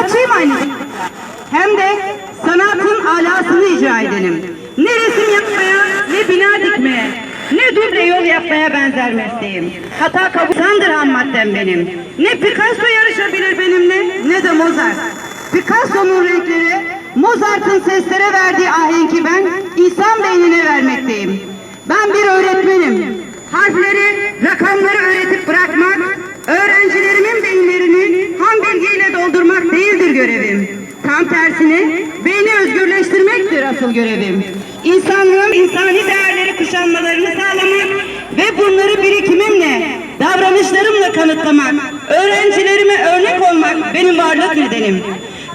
Sanatçıyım aynı. Hem de sanatın alasını icra edenim. Ne resim yapmaya, ne bina dikmeye, ne duble yol yapmaya benzer mesleğim. Hata kabulsandır ham maddem benim. Ne Picasso yarışabilir benimle, ne de Mozart. Picasso'nun renkleri, Mozart'ın seslere verdiği ahenki ben insan beynine vermekteyim. Ben bir öğretmenim. Harfleri, rakamları öğretip bırakmak, Tam tersine beyni özgürleştirmektir asıl görevim. İnsanlığın insani değerleri kuşanmalarını sağlamak ve bunları birikimimle, davranışlarımla kanıtlamak, öğrencilerime örnek olmak benim varlık nedenim.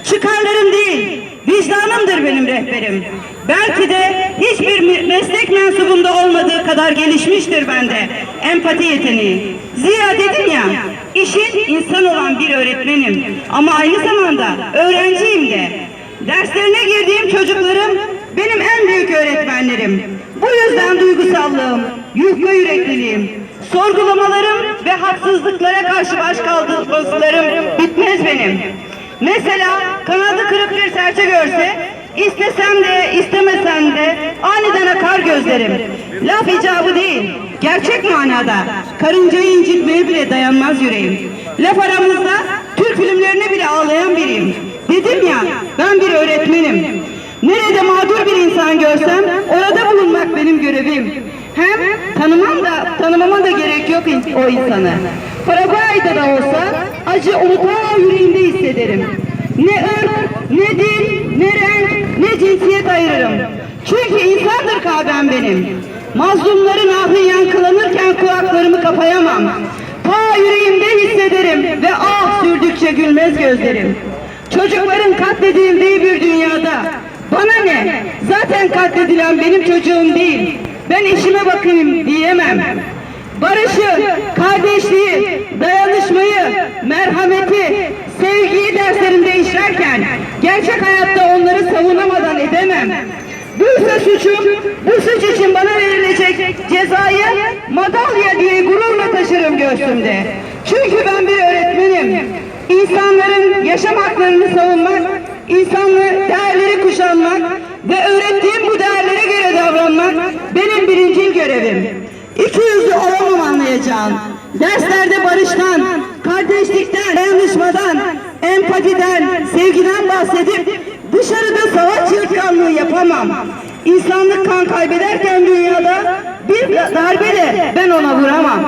Çıkarlarım değil, vicdanımdır benim rehberim. Belki de hiçbir me- meslek mensubunda olmadığı kadar gelişmiştir bende empati yeteneği. Zira dedim ya, işin insan olan bir öğretmenim ama aynı zamanda öğrenciyim de. Derslerine girdiğim çocuklarım benim en büyük öğretmenlerim. Bu yüzden duygusallığım, yufka yürekliliğim, sorgulamalarım ve haksızlıklara karşı baş kaldırmalarım bitmez benim. Mesela kanadı kırık bir serçe görse, istesem de istemesem de aniden akar gözlerim. Laf icabı değil, gerçek manada karıncayı incitmeye bile dayanmaz yüreğim. Laf aramızda Türk filmlerine bile ağlayan biriyim. Dedim ya, ben bir öğretmenim. Nerede mağdur bir insan görsem orada bulunmak benim görevim. Hem tanımam da tanımama da gerek yok o insanı. Paraguay'da da olsa acı onu ta kahvem benim. Mazlumların ahı yankılanırken kulaklarımı kapayamam. Ta yüreğimde hissederim ve ah sürdükçe gülmez gözlerim. Çocukların katledildiği bir dünyada bana ne? Zaten katledilen benim çocuğum değil. Ben işime bakayım diyemem. Barışı, kardeşliği, dayanışmayı, merhameti, sevgiyi derslerimde işlerken gerçek hayatta onları savunamadan edemem. Buysa suçum, bu suç için bana verilecek cezayı madalya diye gururla taşırım göğsümde. Çünkü ben bir öğretmenim. İnsanların yaşam haklarını savunmak, insanlı değerleri kuşanmak ve öğrettiğim bu değerlere göre davranmak benim birincil görevim. İki yüzlü olamam anlayacağım. Derslerde barıştan, kardeşlikten, dayanışmadan, empatiden, sevgiden bahsedip dışarıda savaş çırtkanlığı yapamam. İnsanlık kan kaybederken dünyada bir darbe de ben ona vuramam.